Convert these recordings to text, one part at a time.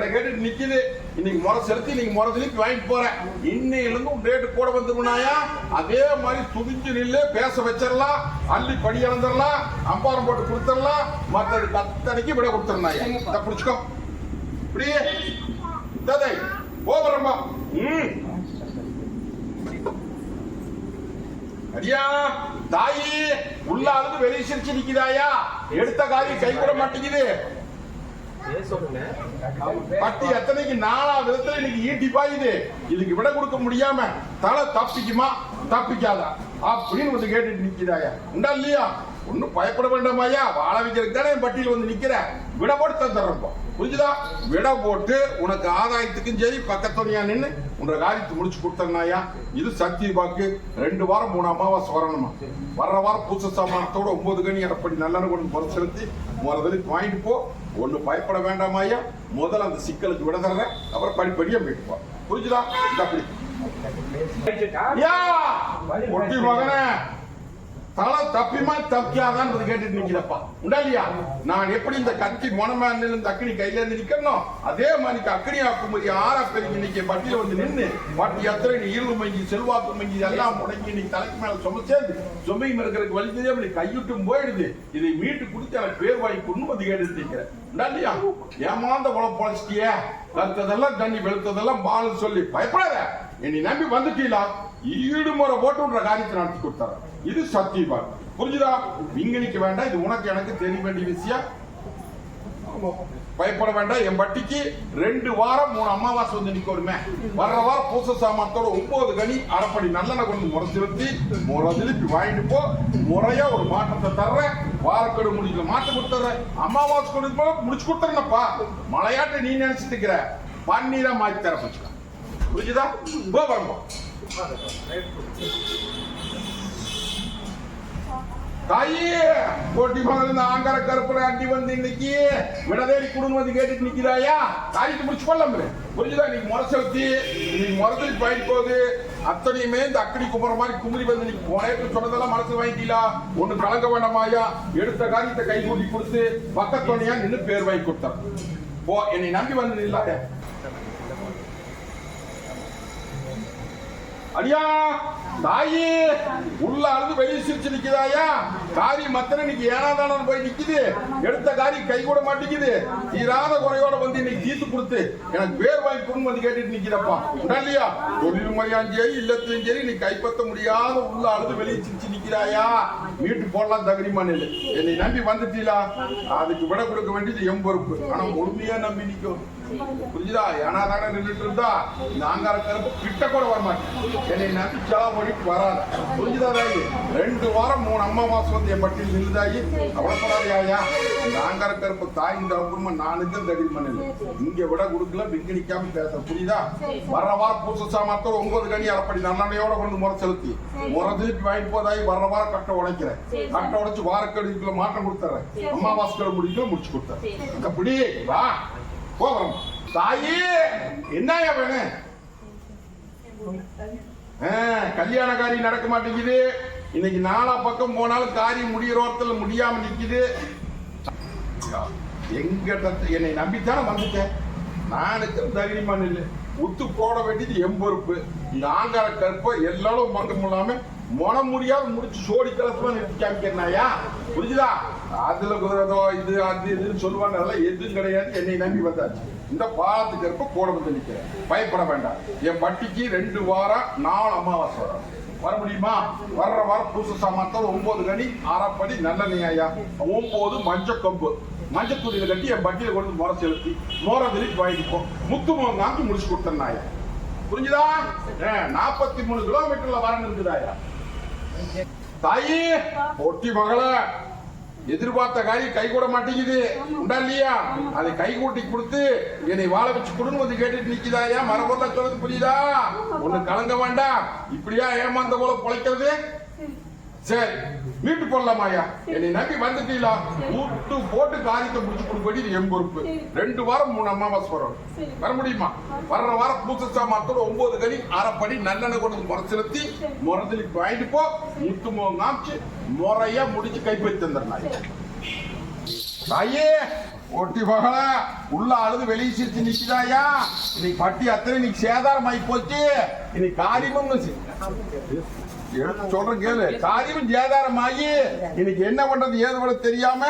உன்னை கேட்டு நிக்குது. இன்னைக்கு முறை செலுத்தி இன்னைக்கு முறை திருப்பி வாங்கிட்டு போறேன். இன்னையிலிருந்து உன் ரேட்டு கூட வந்துருனாயா அதே மாதிரி துதிஞ்சு நில்லு பேச வச்சிடலாம் அள்ளி படி இழந்துடலாம் அம்பாரம் போட்டு கொடுத்துடலாம் மற்ற அத்தனைக்கு விட கொடுத்துருந்தாயா இதை பிடிச்சிக்கோ. இப்படியே ததை போகிறம்மா ம். அடியா தாயி உள்ள அழுது வெளியே சிரிச்சு நிக்கிறாயா எடுத்த காரியம் கை கூட மாட்டேங்குது பட்டி எத்தனைக்கு நாலா விதத்துல இன்னைக்கு ஈட்டி பாயுது? இதுக்கு விட கொடுக்க முடியாம தலை தப்பிக்குமா? தப்பிக்காதா? அப்படின்னு வந்து கேட்டுட்டு நிக்கிறாயா. உண்டா இல்லையா? ஒன்னும் பயப்பட வேண்டாமாயா வாழ வைக்கிறதுக்கு தானே என் பட்டியல் வந்து நிக்கிற. விட போட்டு தந்துடுறப்போ புரிஞ்சுதா? விட போட்டு உனக்கு ஆதாயத்துக்கும் சரி பக்கத்துணையா நின்னு உன்ற காரியத்தை முடிச்சு கொடுத்தனாயா இது சக்தி வாக்கு. ரெண்டு வாரம் மூணு அமாவாசை வரணுமா? வர்ற வாரம் பூச சாமானத்தோட ஒன்பது கனி அரைப்படி நல்லெண்ணெய் கொண்டு புற செலுத்தி முதலுக்கு வாங்கிட்டு போ. ஒண்ணு பயப்பட வேண்டாமாயா முதல்ல அந்த சிக்கலுக்கு விட தர்றேன். அப்புறம் படிப்படியா போயிட்டு போ. புரிஞ்சுதா? இந்த அப்படி மகனே! தலை தப்பிமா தப்பியாதான் கேட்டுட்டு நிக்கிறப்பா. உண்டா இல்லையா நான் எப்படி இந்த கத்தி மொனமான இந்த அக்கனி கையில இருந்து நிக்கணும் அதே மாதிரி அக்கனி ஆக்குமதி ஆறா பெருகி இன்னைக்கு பட்டியல வந்து நின்று பட்டி எத்தனை? நீ இருள் மங்கி செல்வாக்கு மங்கி எல்லாம் முடங்கி நீ தலைக்கு மேல சும சேர்ந்து சுமையும் இருக்கிறதுக்கு வழி தெரியாம நீ கையுட்டும் போயிடுது. இதை மீட்டு கொடுத்து எனக்கு பேர் வாங்கி கொண்டு வந்து கேட்டுட்டு நிக்கிறேன். உண்டா இல்லையா ஏமாந்த உழப்பு பொழைச்சிட்டியே? கருத்ததெல்லாம் தண்ணி வெளுத்ததெல்லாம் பால் சொல்லி பயப்படாத. என்னை நம்பி வந்துட்டீங்களா? ஈடுமுறை போட்டு உன்ற காரியத்தை நடத்தி கொடுத்தாரு. இது சத்தியபால் புரிஞ்சுதா? விங்கனிக்க வேண்டாம். இது உனக்கு எனக்கு தெரிய வேண்டிய விஷயம். பயப்பட வேண்டாம். என் பட்டிக்கு ரெண்டு வாரம் மூணு அமாவாசை வந்து நிக்கணுமே வர்ற வாரம் பூச சாமானத்தோட ஒன்பது கனி அரைப்படி நல்லெண்ணெய் கொண்டு முறை செலுத்தி முறை திருப்பி வாங்கிட்டு போ. முறையா ஒரு மாற்றத்தை தர்றேன். வாரக்கடு முடிக்கல. மாற்றம் கொடுத்துறேன் அமாவாசை கொண்டு போது முடிச்சு கொடுத்துறேனப்பா மலையாட்டை நீ நினைச்சிட்டு இருக்கிற. பன்னீரா மாத்தி தர புரிஞ்சுதா? போ வரம்போ தாயே போட்டி மகள் ஆங்கார ஆங்கர கருப்புல அண்டி வந்து இன்னைக்கு விடதேடி குடும்பம் கேட்டுட்டு நிக்கிறாயா? காரியத்தை முடிச்சு கொள்ளாம புரிஞ்சுதா? நீ முறை செலுத்தி நீ முறத்தில் போயிட்டு போகுது. அத்தனையுமே இந்த அக்கடி குமர மாதிரி குமரி வந்து நீ போனேட்டு சொன்னதெல்லாம் மனசு வாங்கிட்டீங்களா? ஒண்ணு கலங்க வேண்டாமாயா எடுத்த காரியத்தை கை கூட்டி கொடுத்து பக்கத்தோனையா நின்னு பேர் வாங்கி கொடுத்தார் போ என்னை நம்பி வந்து நில்லாத அடியா தாயி உள்ள அழுது வெளியே சிரிச்சு நிக்குதாயா காரி மத்தன இன்னைக்கு ஏனாதானம் போய் நிக்குது. எடுத்த காரி கை கூட மாட்டேங்குது தீராத குறையோட வந்து இன்னைக்கு தீர்த்து கொடுத்து எனக்கு பேர் வாங்கி கொடுங்க வந்து கேட்டுட்டு நிக்கிறப்பா. உடனே இல்லையா தொழில் முறையாம் சரி இல்லத்தையும் சரி நீ கைப்பற்ற முடியாத உள்ள அழுது வெளியே சிரிச்சு நிக்கிறாயா வீட்டு போடலாம் தகுதிமா நெல் என்னை நம்பி வந்துட்டீங்களா? அதுக்கு விட கொடுக்க வேண்டியது எம் பொறுப்பு. ஆனா முழுமையா நம்பி நிக்கும் புரிஞ்சுதா? ஏன்னா தானே நின்றுட்டு இருந்தா நாங்க இருக்கிறப்ப கிட்ட கூட வரமாட்டேன். என்னை நம்பிச்சா ஓடிட்டு வராது. புரிஞ்சுதா தாயி ரெண்டு வாரம் மூணு அம்மா மாசம் வந்து என் பட்டியல் நின்றுதாயி. அவளப்படாதையா நாங்க இருக்கிறப்ப தாய் இந்த குடும்பம் நானுக்கு தடிவு பண்ணல இங்க விட கொடுக்கல விங்க நிக்காம பேச. புரியுதா? வர்ற வாரம் பூச சாமாத்தோட ஒன்பது கனி அரைப்படி நல்லெண்ணையோட கொண்டு முறை செலுத்தி. முறை திருப்பி வாங்கிட்டு போதாயி வர்ற வாரம் கட்டை உடைக்கிறேன். கட்டை உடைச்சு வாரக்கடிக்குள்ள மாற்றம் கொடுத்துறேன். அம்மாவாசை முடிக்கல முடிச்சு கொடுத்தேன் அப்படி வா. போகிறோம் தாயி என்னயா வேணும் கல்யாணக்காரி கல்யாண காரியம் நடக்க மாட்டேங்குது. இன்னைக்கு நாலா பக்கம் போனாலும் காரியம் முடியறோத்துல முடியாம நிக்குது. எங்கிட்ட என்னை நம்பித்தானே வந்துட்டேன். நானுக்கு தைரியமான இல்லை உத்து போட வேண்டியது எம்பொறுப்பு இந்த ஆங்கார கற்ப எல்லாரும் மட்டும் இல்லாமல் மனம் முடியாது முடிச்சு சோடி கலசமா நிறுத்தி காமிக்கிறனாயா? புரிஞ்சுதா? அதுல குதிரதோ இது அது இதுன்னு சொல்லுவாங்க. அதெல்லாம் எதுவும் கிடையாது. என்னை நம்பி வந்தாச்சு. இந்த பாலத்துக்கு இருப்ப கூட வந்து நிற்கிறேன் பயப்பட வேண்டாம். என் பட்டிக்கு ரெண்டு வாரம் நாலு அமாவாசை வரும். வர முடியுமா? வர்ற வாரம் பூச சாமான்தான் ஒன்பது கனி அரைப்படி நல்லெண்ணெய் ஐயா ஒன்பது மஞ்சள் கொம்பு. மஞ்சள் துணியில கட்டி என் பட்டியில கொண்டு முறை செலுத்தி மோர திருப்பி வாங்கிப்போம் முத்து நாக்கு முடிச்சு கொடுத்தேன் நாயா புரிஞ்சுதா நாற்பத்தி மூணு கிலோமீட்டர்ல வரணும் இருக்குதாயா தாயி ஒட்டி மகள எதிர்பார்த்த காரியம் கை கூட மாட்டேங்குது. உண்டா இல்லையா? அதை கை கூட்டி கொடுத்து என்னை வாழ வச்சு கொடுன்னு வந்து கேட்டுட்டு நிக்குதாயா மரபொருள சொல்றது புரியுதா? ஒண்ணு கலங்க வேண்டாம். இப்படியா ஏமாந்த போல பொழைக்கிறது? சரி மீட்டு போடலாமாயா என்னை நம்பி வந்துட்டீங்களா கூட்டு போட்டு காரியத்தை முடிச்சு இது என் பொறுப்பு. ரெண்டு வாரம் மூணு அமாவாசை வரும் வர முடியுமா? வர்ற வாரம் பூச சாமானத்தோட ஒன்பது கனி அரைப்படி நல்லெண்ணெய் கொண்டு முறை செலுத்தி முறத்தில் வாங்கிட்டு போ. முத்து முகம் காமிச்சு முறையா முடிச்சு கைப்பற்றி தந்துடுறாங்க தாயே ஒட்டி பகல உள்ள அழுது வெளியே சிரிச்சு நிக்கிறாயா இன்னைக்கு பட்டி அத்தனை இன்னைக்கு சேதாரம் ஆகி போச்சு. இன்னைக்கு காரியமும் சொல்றேன் கேளு. காரியமும் சேதாரம் ஆகி இன்னைக்கு என்ன பண்றது ஏது பண்ண தெரியாம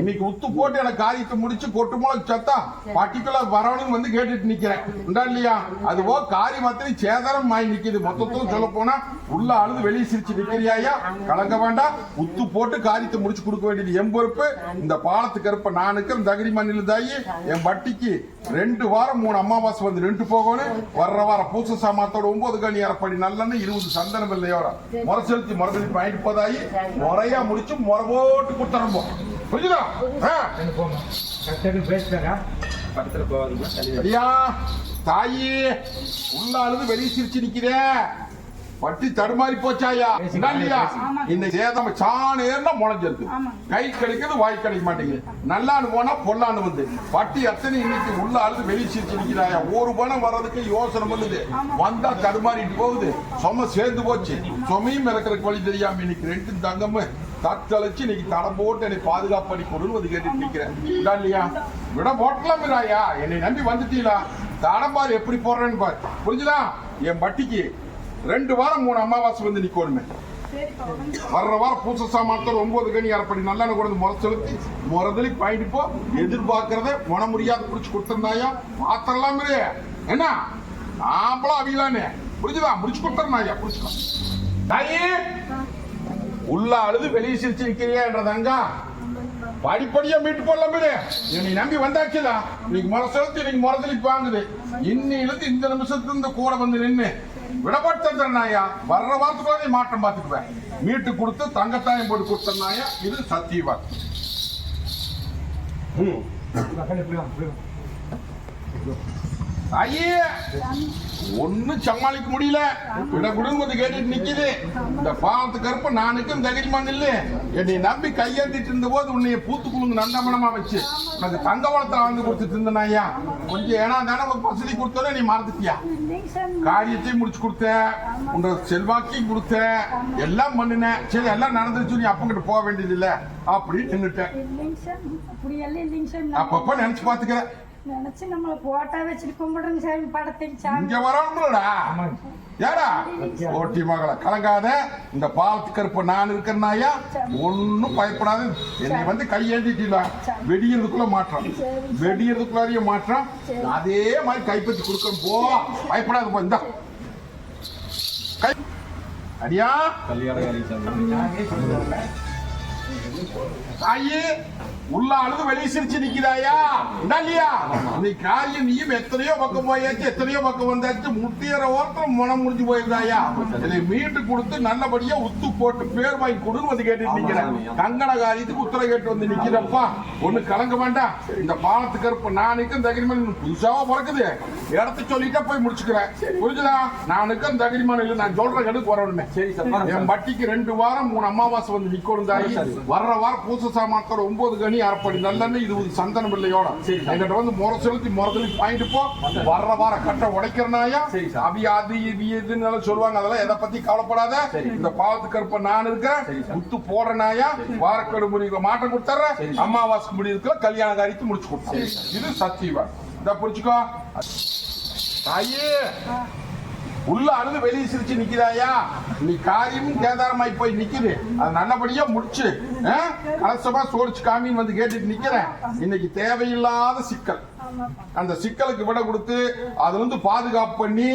இன்னைக்கு உத்து போட்டு எனக்கு காரியத்தை முடிச்சு கொட்டு மூலம் சத்தா பர்டிகுலர் வரவனும் வந்து கேட்டுட்டு நிக்கிறேன். உண்டா இல்லையா? அதுவோ காரியம் அத்தனை சேதாரம் ஆகி நிக்குது. மொத்தத்தும் சொல்ல போனா உள்ள அழுது வெளியே சிரிச்சு நிக்கிறியாயா கலங்க வேண்டாம். உத்து போட்டு காரியத்தை முடிச்சு கொடுக்க வேண்டியது என்பொறுப்பு இந்த பாலத்துக்கு இருப்ப நானுக்கு தகிரி மண்ணில் தாயி என் பட்டிக்கு ரெண்டு வாரம் மூணு அமாவாசை வந்து ரெண்டு போகணும். வர்ற வாரம் பூச சாமாத்தோட ஒன்பது கணி அரைப்படி நல்லன்னு இருபது சந்தனம் இல்லையோ முறை செலுத்தி முறை செலுத்தி வாங்கிட்டு போதாயி முறையா முடிச்சு முறை போட்டு கொடுத்துறோம் புரிஞ்சுதா? ஆ? ஐயா தாயி உள்ள அழுது வெளியே சிரிச்சு நிக்கிறேன் பட்டி தடுமாறி போச்சாயா? இல்லையா? இந்த சேதம் சாணேர்னா முளைஞ்சிருக்கு கை கிடைக்கிறது வாய் கிடைக்க மாட்டேங்குது. நல்லான்னு போனா பொல்லான்னு வந்து. பட்டி அத்தனை இன்னைக்கு உள்ள அழுது வெளியே சிரிச்சு நிக்கிறாயா ஒரு பணம் வர்றதுக்கு யோசனை பண்ணுது. வந்தா தடுமாறிட்டு போகுது. சும சேர்ந்து போச்சு. சுமையும் இறக்குறதுக்கு வழி தெரியாம இன்னைக்கு ரெண்டு தங்கமும் தத்தளிச்சு இன்னைக்கு தடம் போட்டு என்னை பாதுகாப்பு பண்ணி கொடுன்னு வந்து கேட்டுட்டு நிக்கிறேன். இதா இல்லையா? விட போட்டலாம் இல்லையா என்னை நம்பி வந்துட்டீங்களா? பாரு எப்படி போடுறேன்னு பாரு. புரிஞ்சுதா? என் பட்டிக்கு ரெண்டு வாரம் மூணு அமாவாசை வந்து நிக்கணுமே. வர்ற வாரம் பூச சாமான்கள் ஒன்பது கனி அரைப்படி நல்லா கொண்டு முறை செலுத்தி முறதலி பாயிட்டு போ. எதிர்பார்க்கறத மன முடியாத புடிச்சு கொடுத்துருந்தாயா? பாத்திரலாம் இரு. என்ன? நாம்பளும் அவியலானே. புரிஞ்சுதா? முடிச்சு கொடுத்துருந்தாயா? புடிச்சுக்கலாம் தாயி உள்ள அழுது வெளியே சிரிச்சு நிக்கிறியான்றதாங்க படிப்படியா மீட்டு போடலாம் நீ நம்பி வந்தாச்சுல. இன்னைக்கு முறை செலுத்தி இன்னைக்கு முறதலி வாங்குது. இன்னிலிருந்து இந்த நிமிஷத்துல இந்த கூட வந்து நின்னு. விடப்பட்டு தந்துடுறாயா வர்ற வாரத்துக்குள்ள மாற்றம் பார்த்துக்குவேன் மீட்டு கொடுத்து தங்கத்தாயம் போட்டு கொடுத்தனாயா இது சத்தியவா ஐயே! ஒண்ணும் சமாளிக்க முடியல. விட குடும்பத்தை கேட்டுட்டு நிக்குது. இந்த பாவத்து கருப்ப நானுக்கும் தகிரிமான் இல்ல என்னை நம்பி கையேந்திட்டு இருந்த போது உன்னைய பூத்து குழுங்கு நந்தமனமா வச்சு உனக்கு தங்க வளத்துல வந்து கொடுத்துட்டு இருந்தேன் ஐயா. கொஞ்சம் ஏன்னா தானே உனக்கு வசதி கொடுத்தோட நீ மறந்துட்டியா? காரியத்தையும் முடிச்சு கொடுத்த உங்க செல்வாக்கையும் கொடுத்த எல்லாம் பண்ணினேன். சரி எல்லாம் நடந்துருச்சு நீ அப்பங்கிட்ட போக வேண்டியது இல்ல அப்படின்னு சார். அப்பப்ப நினைச்சு பாத்துக்கிறேன் நினைச்சு நம்மள போட்டா வச்சுட்டு கும்பிடுங்க சாமி படத்தைங்க சாமி. இங்க வரணும்லடா ஏடா? ஓட்டி மகளை கலங்காத. இந்த பாலத்து கருப்பு நான் இருக்கிறனாயா ஒன்னும் பயப்படாத. என்னை வந்து கையேந்திட்டீங்களா வெடிக்கிறதுக்குள்ள மாற்றம். வெடிக்கிறதுக்குள்ளாரையும் மாற்றம். அதே மாதிரி கைப்பற்றி கொடுக்கணும். போ. பயப்படாத போ. இந்தா. கை அடியா? தாயி உள்ள அழுது வெளியே சிரிச்சு நிக்கிறாயா இல்லையா நீ காரியம் நீயும் எத்தனையோ பக்கம் போயாச்சு எத்தனையோ பக்கம் வந்தாச்சு முட்டியற ஓட்டம் மனம் முடிஞ்சு போயிருந்தாயா? இதை மீட்டு கொடுத்து நல்லபடியா உத்து போட்டு பேர் வாங்கி கொடுன்னு வந்து கேட்டு நிக்கிறேன். கங்கண காரியத்துக்கு உத்தரவு கேட்டு வந்து நிக்கிறப்பா. ஒண்ணு கலங்க வேண்டாம். இந்த பாலத்துக்கு இருப்ப நானுக்கும் தகிரிமன் புதுசாவா பிறக்குது. இடத்த சொல்லிட்டா போய் முடிச்சுக்கிறேன். புரிஞ்சுதா? நானுக்கும் தகிரிமன் இல்லை நான் சொல்ற கடுக்கு வரணுமே சரி சார் என் பட்டிக்கு ரெண்டு வாரம் மூணு அமாவாசை வந்து நிக்கணும் தாயி வர்ற வாரம் பூச சாமான்களோட ஒன்பது கனி அரைப்படி நல்லெண்ணெய் இருபது சந்தனம் இல்லையோட என்கிட்ட வந்து முறை செலுத்தி முறதலி பாயிண்ட் போ. வர்ற வாரம் கட்ட உடைக்கிறனாயா. அவி அது இது இதுன்னு எல்லாம் சொல்லுவாங்க. அதெல்லாம் எதை பத்தி கவலைப்படாத. இந்த பாவத்து கருப்ப நான் இருக்கேன் குத்து போடுறனாயா? வாரக்கெடு முடிவுல மாற்றம் கொடுத்துறேன். அமாவாசைக்கு முடிவுக்குள்ள கல்யாண காரியத்தை முடிச்சு கொடுத்தேன். இது சத்தியவா இந்த புரிச்சுக்கோ தாயே. உள்ள அழுது வெளியே சிரிச்சு நிக்கிறாயா நீ காரியமும் கேதாரமாய் போய் நிக்குது. அது நல்லபடியா முடிச்சு கலசமா சோடிச்சு காமின்னு வந்து கேட்டுட்டு நிக்கிறேன். இன்னைக்கு தேவையில்லாத சிக்கல். அந்த சிக்கலுக்கு விட கொடுத்து அது வந்து பாதுகாப்பு பண்ணி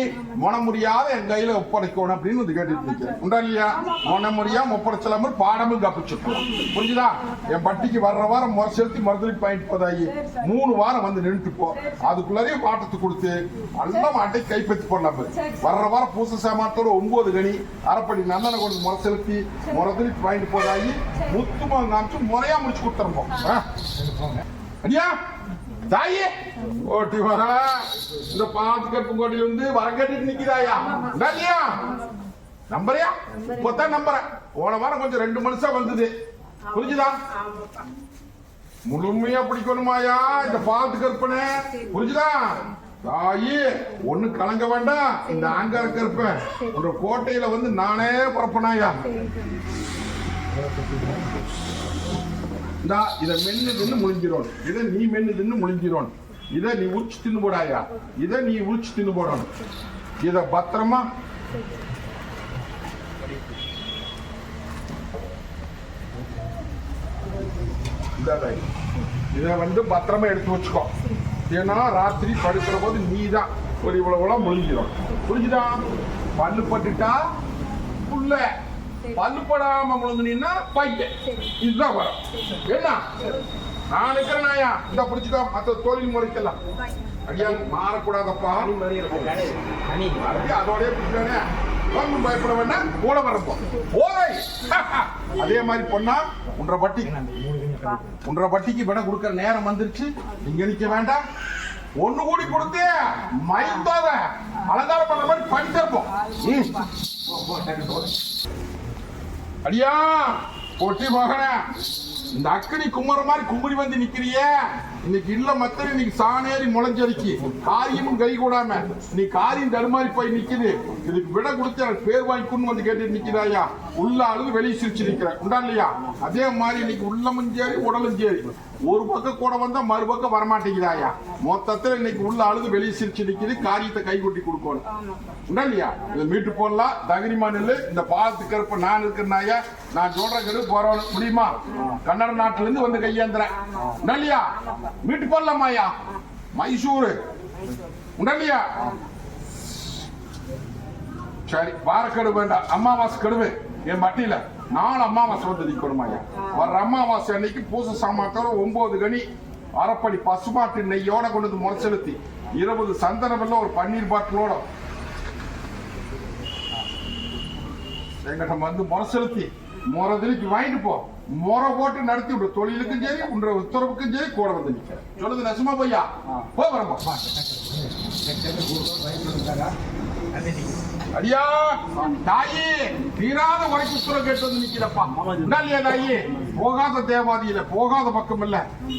மனமுடியாத என் கையில ஒப்படைக்கணும் அப்படின்னு வந்து கேட்டுட்டு நிக்கிறேன் உண்டா இல்லையா? மன முடியாம ஒப்படைச்சலாம பாடமும் கப்பிச்சுக்கலாம் புரிஞ்சுதா? என் பட்டிக்கு வர்ற வாரம் முறை செலுத்தி மறுதலி பாயிண்ட் போதாயி. மூணு வாரம் வந்து நின்றுட்டு போ. அதுக்குள்ளேயே பாட்டத்தை கொடுத்து நல்ல மாட்டை கைப்பற்றி போடலாம் வர்ற வாரம் பூச சாமானத்தோட ஒன்பது கனி அரைப்படி நல்லெண்ணெய் கொண்டு முறை செலுத்தி முறை பாயிண்ட் போதாயி முத்துமா காமிச்சு முறையா முடிச்சு கொடுத்துருப்போம் ஐயா தாயே ஓட்டி வர இந்த பாத்து கப்பு கோடி இருந்து வர நிக்கிறாயா இல்லையா நம்பறியா? இப்பதான் நம்புறேன். போன வாரம் கொஞ்சம் ரெண்டு மனுஷா வந்தது. புரிஞ்சுதா? முழுமையா பிடிக்கணுமாயா இந்த பாத்து கற்பனை? புரிஞ்சுதா? தாயி ஒண்ணு கலங்க வேண்டாம். இந்த ஆங்கார கருப்பேன் ஒரு கோட்டையில வந்து நானே பிறப்பனாயா இந்தா இதை மென்னு தின்னு முழிஞ்சிரோன் இதை நீ மென்னு தின்னு முழிஞ்சிரோன் இதை நீ உரிச்சு தின்னு போடாயா? இதை நீ உரிச்சு தின்னு போடணும். இதை பத்திரமா இதை வந்து பத்திரமா எடுத்து வச்சுக்கோ. ஏன்னா ராத்திரி படுக்கிற போது நீ தான் ஒரு இவ்வளவு இவ்வளவு முழிஞ்சிடும் புரிஞ்சுதா? பல்லு பட்டுட்டா? புள்ள பல்லு படாம முழுங்குனீன்னா பையன் இதுதான் வரும். என்ன? நான் இருக்கிறேன் நாயா? இந்த பிடிச்சிக்கோ. மற்ற தொழில் முறைக்கெல்லாம் ஐயா மாறக்கூடாதப்பா. அதோடய பிடிச்சானே ஒன்றும் பயப்பட வேண்டாம். கூட வரப்போ. ஓலை அதே மாதிரி பொண்ணா ஒன்றரை பட்டி ஒன்றரை பட்டிக்கு விட கொடுக்கற நேரம் வந்துருச்சு. இங்க நிக்க வேண்டாம். ஒண்ணு கூடி கொடுத்து மைந்தாத அலங்காரம் பண்ற மாதிரி பண்ணிருப்போம் அடியா பொட்டி மகனே. இந்த அக்கனி குமர மாதிரி கும்படி வந்து நிக்கிறிய. இன்னைக்கு இல்ல மத்தன இன்னைக்கு சாணேறி முளைஞ்சரிக்கு காரியமும் கை கூடாம. நீ காரியம் தடுமாறி போய் நிக்குது. இதுக்கு விட கொடுத்து எனக்கு பேர் வாங்கிக்கணும்னு வந்து கேட்டு நிக்கிறாயா? உள்ள அழுது வெளியே சிரிச்சு நிக்கிற உண்டா இல்லையா? அதே மாதிரி இன்னைக்கு உள்ளமும் சரி உடலும் சரி. ஒரு பக்கம் கூட வந்தா மறுபக்கம் வரமாட்டேங்கிறாயா மொத்தத்துல இன்னைக்கு உள்ள அழுது வெளியே சிரிச்சு நிக்குது காரியத்தை கை கொட்டி கொடுக்கணும். இல்லையா? இதை மீட்டு போடலாம். தகிரிமா நெல்லு இந்த பாலத்துக்கு இருப்ப நான் இருக்கிறனாயா நான் சொல்ற கரு போறோம் முடியுமா? கன்னட நாட்டுல இருந்து வந்து கையேந்திரேன் உண்டா இல்லையா? மீட்டு போடலாமாயா மைசூரு. இல்லையா? சரி வாரக்கெடு வேண்டாம். அமாவாசை கெடுவு. என் மட்டியில. நாலு அமாவாசை வந்து நிக்கணுமாயா வர்ற அமாவாசை அன்னைக்கு பூச சாமாத்தோட ஒன்பது கனி அரைப்படி பசுமாட்டு நெய்யோட கொண்டு வந்து முறை செலுத்தி இருபது சந்தன வெல்லம் ஒரு பன்னீர் பாட்டிலோட எங்கிட்ட வந்து முறை செலுத்தி முறை திருப்பி வாங்கிட்டு போ. முறை போட்டு நடத்தி விடு. தொழிலுக்கும் சரி உன்ற உத்தரவுக்கும் சரி கூட வந்து நிக்க சொல்லுது நசுமா பையா? போ வரம்பா அடியா தாயி தீராத உரைக்கு சுரம் கேட்டு வந்து நிக்கிறப்பா. இல்லையா தாயி போகாத தேவாதியில போகாத பக்கம் இல்ல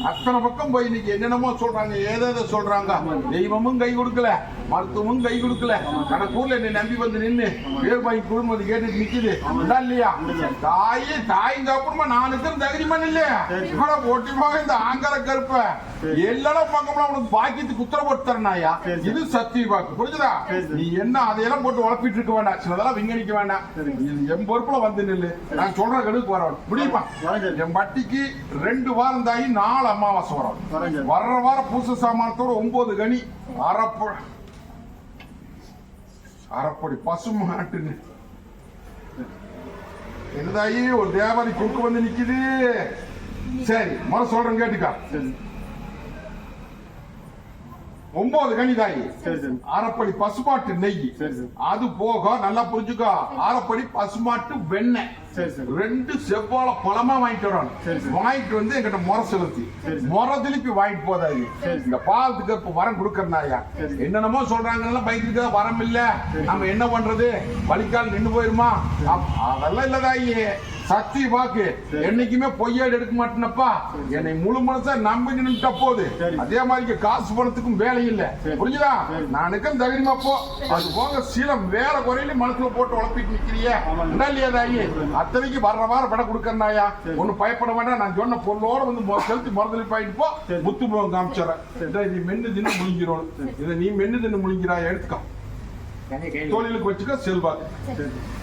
அத்தனை பக்கம் போய் இன்னைக்கு என்னென்னமோ சொல்றாங்க ஏதேதோ சொல்றாங்க. தெய்வமும் கை கொடுக்கல மருத்துவமும் கை கொடுக்கல. கணக்கூர்ல என்னை நம்பி வந்து நின்னு பேர் பாய் குடும்பம் கேட்டு நிக்குது. உண்டா இல்லையா தாயி தாயின் அப்புறமா நான் தகுதிமன் இல்லையா? போட்டி போக இந்த ஆங்கர கருப்ப. எல்லாரும் பக்கம்லாம் உனக்கு பாக்கியத்துக்கு உத்தரவு போட்டு தரனாயா இது சத்திய வாக்கு. புரிஞ்சுதா? நீ என்ன அதையெல்லாம் போட்டு உழப்பிட்டு இருக்க வேண்டாம். சிலதெல்லாம் விங்கணிக்க வேண்டாம். என் பொறுப்புல வந்து நில்லு. நான் சொல்ற கடுக்கு வரணும் முடியுமா என் பட்டிக்கு ரெண்டு வாரம் தாயி நாலு அமாவாசை வரும். வர்ற வாரம் பூச சாமானத்தோட ஒன்பது கனி. அரைப்ப அரைப்படி பசு மாட்டுன்னு. என்னதாயி? ஒரு தேவாதி குறுக்கு வந்து நிக்குது. சரி முறை சொல்றேன் கேட்டுக்கா. ஒன்பது கனி தாயி சரி சரி. அரைப்படி பசுமாட்டு நெய். அது போக நல்லா புரிஞ்சுக்கோ. அரைப்படி பசுமாட்டு வெண்ணெய். ரெண்டு செவ்வாழை பழமா வாங்கிட்டு சரி. வாங்கிட்டு வந்து எங்கிட்ட முறை செலுத்தி. முறை திருப்பி வாங்கிட்டு போதாது. இந்த பாலத்துக்கு இப்ப வரம் கொடுக்கறனாயா. என்னென்னமோ சொல்றாங்கல்ல பைக்கு வரம் இல்ல. நம்ம என்ன பண்றது? வலிக்கால் நின்னு போயிருமா? அதெல்லாம் இல்லதாயி சக்தி வாக்கு. என்னைக்குமே பொய்யாடு எடுக்க மாட்டேனப்பா. என்னை முழு மனசா நம்பி நின்னுட்ட போது. அதே மாதிரி காசு பணத்துக்கும் வேலை இல்ல. புரிஞ்சுதா? சரி. நான் நிக்கம் தைரியமா போ. அது போக சில வேற குறையில மனசுல போட்டு உழப்பிட்டு நிக்கிறியே. இல்லையா தாயி? அத்தனைக்கு வர்ற வாரம் படம் கொடுக்கறனாயா. ஒண்ணு பயப்பட வேண்டாம். நான் சொன்ன பொருளோட வந்து செலுத்தி மறுதலி பாயிட்டு போ. முத்து முகம் காமிச்சிடறேன். நீ மென்னு தின்னு முழிங்கிறோம் இதை நீ மென்னு தின்னு முழிங்கிறா எடுத்துக்கோ. தொழிலுக்கு வச்சுக்க செல்வாக்கு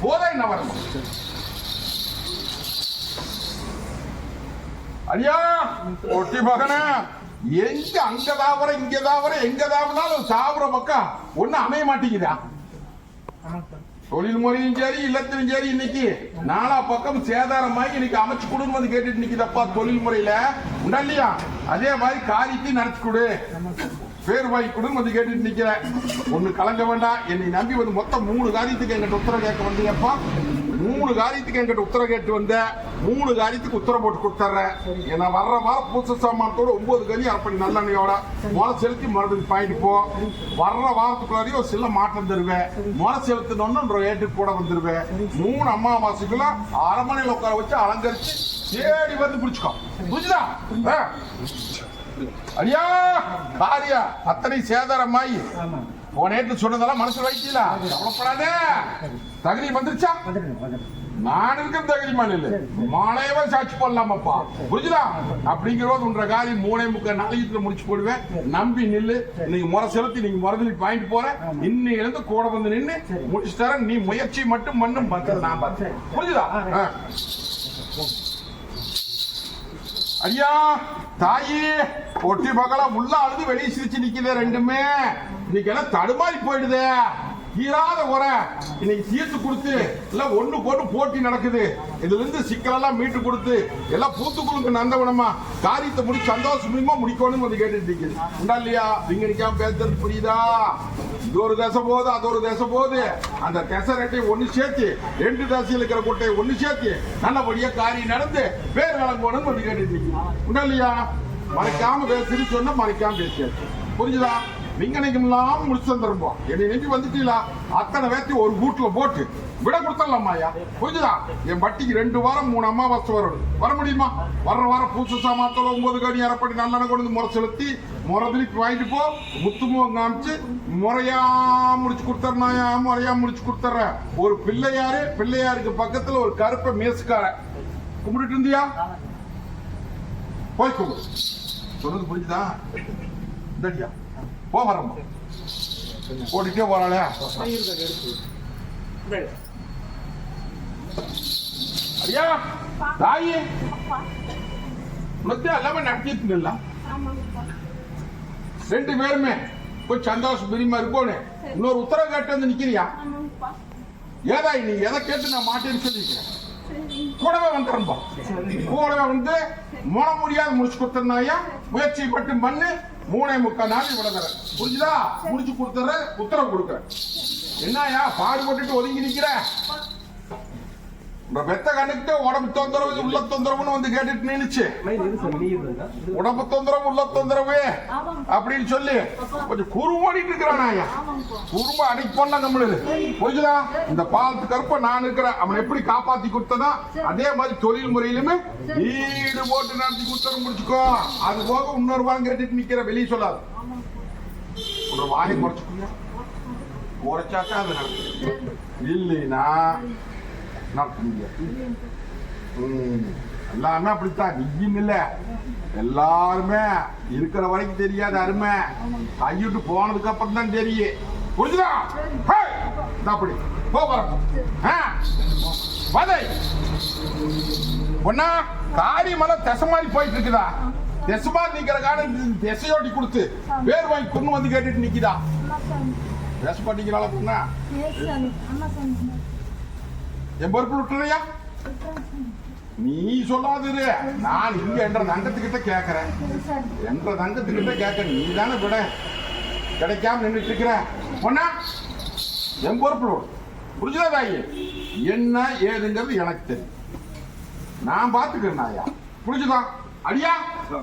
போதா என்ன வரணும் ஐயா ஒட்டி மகனே. எங்க அங்க தாவர இங்க தாவர எங்க தாவனாலும் சாவுற பக்கம் ஒண்ணு அமைய மாட்டேங்குதா? தொழில் முறையும் சரி இல்லத்திலும் சரி இன்னைக்கு நாலா பக்கம் சேதாரமாகி இன்னைக்கு அமைச்சு கொடுன்னு வந்து கேட்டுட்டு நிக்குதப்பா தொழில் முறையில. உண்டா இல்லையா? அதே மாதிரி காரியத்தையும் நடத்தி கொடு. பேர் வாங்கி கொடுன்னு வந்து கேட்டுட்டு நிக்கிறேன். ஒண்ணு கலங்க வேண்டாம். என்னை நம்பி வந்து மொத்தம் மூணு காரியத்துக்கு எங்கிட்ட உத்தரவு கேட்க வந்தீங்கப்பா. மூணு காரியத்துக்கு எங்கிட்ட உத்தரவு கேட்டு வந்த மூணு காரியத்துக்கு உத்தரவு போட்டு கொடுத்துட்றேன். ஏன்னா வர்ற வாரம் பூச சாமானத்தோட ஒன்பது கனி அரைப்படி நல்லெண்ணெயோட முறை செலுத்தி மறுபடியும் பாயிட்டு போ. வர்ற வாரத்துக்குள்ளாரையும் ஒரு சில மாற்றம் தருவேன் முறை செலுத்தணும்னு ரேட்டுக்கு கூட வந்துருவேன். மூணு அமாவாசைக்குள்ள அரமனையில் உட்கார வச்சு அலங்கரிச்சு தேடி வந்து பிடிச்சுக்கோ. புரிஞ்சுதா. ஐயா காரியா அத்தனை சேதாரமாயி. ஆமா. போனேட்டு சொன்னதெல்லாம் மனசுல வைக்கல கவலைப்படாதே. தகுதி வந்துருச்சா? நான் இருக்கிற தகுதிமான இல்ல மாலையவே சாட்சி போடலாமப்பா? புரிஞ்சுதா? அப்படிங்கிறது உன்ற காரியம் மூணே முக்கால் நாளைக்கு முடிச்சு போடுவேன். நம்பி நில்லு. நீங்க முறை செலுத்தி நீங்க முறைதலி பாயிண்ட் போற. இன்னையில இருந்து கூட வந்து நின்னு முடிச்சு தரேன். நீ முயற்சி மட்டும் பண்ணும் பத்தது நான் பார்த்தேன் புரிஞ்சுதா. ஐயா தாயி ஒட்டி பக்கலா உள்ள அழுது வெளியே சிரிச்சு நிக்குதே ரெண்டுமே. இன்னைக்கு எல்லாம் தடுமாறி போயிடுதே. தீராத உரை. இன்னைக்கு தீர்த்து கொடுத்து எல்லாம் ஒண்ணு போட்டு போட்டி நடக்குது. இதுல இருந்து சிக்கலெல்லாம் மீட்டு கொடுத்து எல்லாம் பூத்துக்குழுக்கு நந்தவனமா காரியத்தை முடிச்சு சந்தோஷமா முடிக்கணும்னு வந்து கேட்டுட்டு இருக்குது. உண்டா இல்லையா? விங்கடிக்காம பேசுறது புரியுதா? இது ஒரு தசை போகுது அது ஒரு தசை போகுது. அந்த தசை ரெட்டையும் ஒன்று சேர்த்து ரெண்டு தசையில் இருக்கிற குட்டையை ஒன்று சேர்த்து நல்லபடியா காரியம் நடந்து பேர் வழங்கணும்னு வந்து கேட்டுட்டு இருக்கீங்க உண்டா இல்லையா? மறைக்காம பேசுன்னு சொன்னா மறைக்காம பேசியாச்சு. புரிஞ்சுதா? விங்கனைக்கெல்லாம் முடிச்சு தந்துருப்போம் என்னை நம்பி வந்துட்டீங்களா? அத்தனை வேத்தி ஒரு கூட்டில் போட்டு விட கொடுத்துடலாமா ஐயா? புரிஞ்சுதா? என் பட்டிக்கு ரெண்டு வாரம் மூணு அமாவாசை வரும் வர முடியுமா? வர்ற வாரம் பூச சாமாத்தோட ஒன்பது கடி இறப்படி நல்லெண்ணெய் கொண்டு வந்து முறை செலுத்தி முறை திருப்பி வாங்கிட்டு போ. முத்துமுகம் காமிச்சு முறையா முடிச்சு கொடுத்துறனாயா முறையா முடிச்சு கொடுத்துட்றேன் ஒரு பிள்ளையாரு பிள்ளையாருக்கு பக்கத்துல ஒரு கருப்பை மேசுக்கார கும்பிட்டுட்டு இருந்தியா? போய் கும்பிடு. சொன்னது புரிஞ்சுதா? இந்தடியா. போ வரமா? ஓடிட்டே போறாளே. ஐயா தாயி. உனக்கு எல்லாமே நடத்திட்டு இல்ல ரெண்டு பேருமே. கொஞ்சம் சந்தோஷம் பிரிமா இருக்கோனே இன்னொரு உத்தரவு கேட்டு வந்து நிக்கிறியா? ஏதா நீ எதை கேட்டு நான் மாட்டேன்னு சொல்லிக்கிறேன் கூடவே வந்துடும்பா கூடவே வந்து முன முடியாது முடிச்சு கொடுத்தனாயா முயற்சி மட்டும் பண்ணு. மூணே முக்கால் நாள் விளங்குறேன் புரிஞ்சுதா? முடிச்சு கொடுத்துறேன் உத்தரவு கொடுக்குறேன். என்னயா பாடுபட்டுட்டு ஒதுங்கி நிக்கிற? பெத்த கண்ணுக்கிட்ட உடம்பு தொந்தரவு உள்ள தொந்தரவுன்னு வந்து கேட்டுட்டு நின்னுச்சு. உடம்பு தொந்தரவு உள்ள தொந்தரவு அப்படின்னு சொல்லி கொஞ்சம் குறும்படிட்டு இருக்கிறான் ஐயா குறும்ப அடிக்கு பண்ண நம்மளுது. புரிஞ்சுதா? இந்த பாலத்து கருப்ப நான் இருக்கிறேன். அவன் எப்படி காப்பாத்தி கொடுத்தனா அதே மாதிரி தொழில் முறையிலுமே ஈடு போட்டு நடத்தி கொடுத்தர முடிச்சுக்கோ. அது போக இன்னொரு வாரம் கேட்டுட்டு நிக்கிற வெளியே சொல்லாது. வாயை குறைச்சுக்கோங்க குறைச்சாக்கா அது நடக்கும். இல்லைன்னா ம், எல்லாமே அப்படித்தான். நீயும் இல்ல. எல்லாருமே இருக்கிற வரைக்கும் தெரியாத அருமை. கையிட்டு போனதுக்கு அப்புறம் தான் தெரியும். புரிஞ்சுதா? அப்படி. போ வரட்டும் வதை பொண்ணா காரியமெல்லாம் திசை மாதிரி போயிட்டு இருக்குதா? திசை மாதிரி நிக்கிற காரணம் திசையோட்டி கொடுத்து பேர் வாங்கி கொண்டு வந்து கேட்டுட்டு நிக்குதா? திசை பண்ணிக்கிறாளா பொண்ணா என் பொறுப்பு விட்டுறியா? நீ சொல்லாதிரு நான் இங்க என்ற தங்கத்துக்கிட்ட கேக்குறேன். என்ற தங்கத்துக்கிட்ட கேட்க நீ தானே விட கிடைக்காம நின்றுட்டு இருக்கிற. பொண்ணா என் பொறுப்பு புரிஞ்சுதா தாயி? என்ன ஏதுங்கிறது எனக்கு தெரியும். நான் பாத்துக்கிறேன் ஐயா புரிஞ்சுதான் அடியா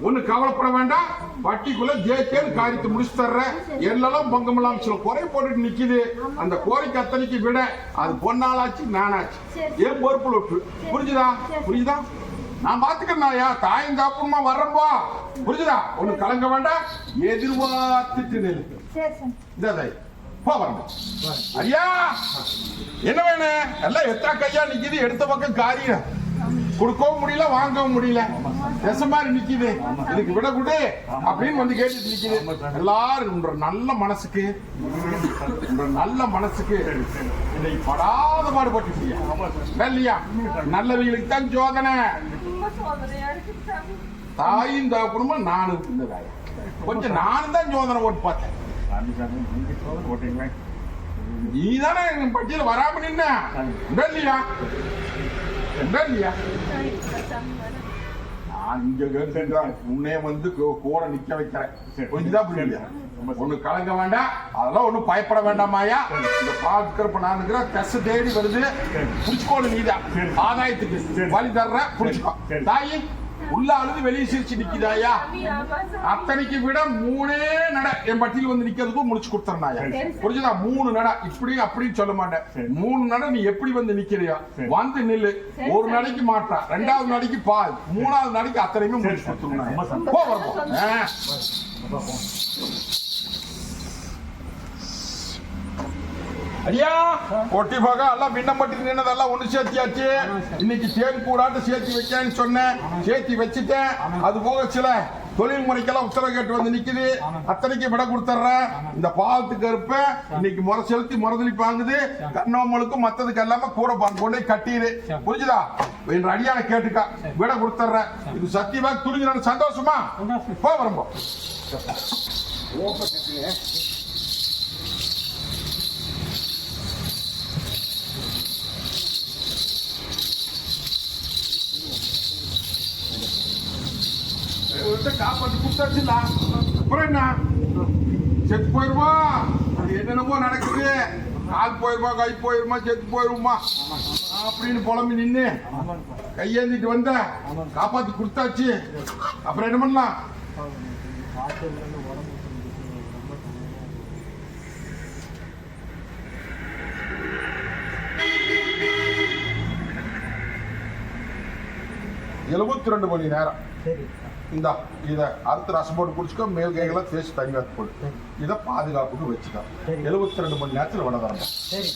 ஒண்ணு கவலைப்பட வேண்டாம். வட்டிக்குள்ள ஜேகேன்னு காரியத்தை முடிச்சு தர்றேன். எல்லாம் பங்கமெல்லாம் சில குறை போட்டுட்டு நிக்குது. அந்த கோரிக்கை அத்தனைக்கு விட அது பொன்னாளாச்சு நானாச்சு என் பொறுப்புல விட்டு புரிஞ்சுதா? புரியுதா நான் பாத்துக்கிறேன் தாயும் தாப்புமா வர்றப்பா. புரிஞ்சுதா? ஒண்ணு கலங்க வேண்டாம். எதிர்பார்த்துட்டு நெல் இந்த தாய் போ ஐயா என்ன வேணும்? எல்லாம் எத்தா கையா நிக்குது. எடுத்த பக்கம் காரியம். கொடுக்கவும் முடியல வாங்கவும் முடியல. தசை மாதிரி நிக்குது. இதுக்கு விட கூட அப்படின்னு வந்து கேட்டுட்டு நிக்குது. எல்லாரும் நல்ல மனசுக்கு நல்ல மனசுக்கு இதை படாத பாடுபட்டு இல்லையா நல்லவங்களுக்கு தான் சோதனை. தாயும் குடும்பம் நானும் இருந்ததாய் கொஞ்சம் நானும் தான் சோதனை போட்டு பார்த்தேன். நீ தானே எங்க பட்டியல வராம நின்ன. இல்லையா இல்லையா நான் இங்க கேட்டுதான் உன்னே வந்து கூட நிக்க வைக்கிறேன். கொஞ்சம் புரியல ஒண்ணு கலங்க வேண்டாம். அதெல்லாம் ஒண்ணும் பயப்பட வேண்டாமாயா இந்த பாத்துக்கிறப்ப நான் இருக்கிற தேடி வருது. புடிச்சுக்கோடு நீதான் ஆதாயத்துக்கு வழி தர்ற புடிச்சுக்கோ. தாயி. உள்ள அழுது வெளியே சிரிச்சு நிக்குதாயா? அத்தனைக்கு விட மூணே நட என் பட்டியல் வந்து நிக்கிறதுக்கும் முடிச்சு கொடுத்துறனாயா? புரிஞ்சுதா? மூணு நட. இப்படி அப்படின்னு சொல்ல மாட்டேன். மூணு நட நீ எப்படி வந்து நிக்கிறியா? வந்து நில்லு. ஒரு நடைக்கு மாட்டா ரெண்டாவது நடைக்கு பால். மூணாவது நடைக்கு அத்தனையுமே முடிச்சு கொடுத்துருந்தாங்க போ வரணும் ஆ. ஐயா ஒட்டி போக எல்லாம் விண்ணப்பட்டு நின்னதெல்லாம் ஒண்ணு சேர்த்தியாச்சு. இன்னைக்கு தேன் கூடாட்டு சேர்த்து வைக்கன்னு சொன்னேன். சேர்த்து வச்சுட்டேன். அது போக சில தொழில் முறைக்கெல்லாம் உத்தரவு கேட்டு வந்து நிக்குது. அத்தனைக்கு விட கொடுத்துட்றேன் இந்த பாலத்துக்கு இருப்ப இன்னைக்கு முறை செலுத்தி முறதலி பாங்குது. கண்ணோமலுக்கும் மத்ததுக்கு எல்லாமே கூட பாங்க கொண்டு கட்டிடு புரிஞ்சுதா? என் அடியான கேட்டுக்கா. விட கொடுத்துட்றேன் இது சத்தியமா துணிஞ்சு சந்தோஷமா. போ வரம்போ. ஒருத்தன் காப்பாத்தி கொடுத்தாச்சுல அப்புறம் என்ன? செத்து போயிருமா அது என்னென்னமோ நடக்குது. கால் போயிருமா கை போயிருமா செத்து போயிருமா? அப்படின்னு புலம்பி நின்று கையேந்திட்டு வந்த காப்பாத்தி கொடுத்தாச்சு. அப்புறம் என்ன பண்ணலாம்? எழுபத்தி ரெண்டு மணி நேரம். சரி. இந்த இத அறுத்து ரசம் போட்டு குடிச்சுக்கோ மேல் கைகளை தேய்ச்சி தண்ணி வைத்து போடு. இதை பாதுகாப்புக்கு வச்சுக்கோ. எழுபத்தி ரெண்டு மணி நேரத்தில் விட தரணும் சரி.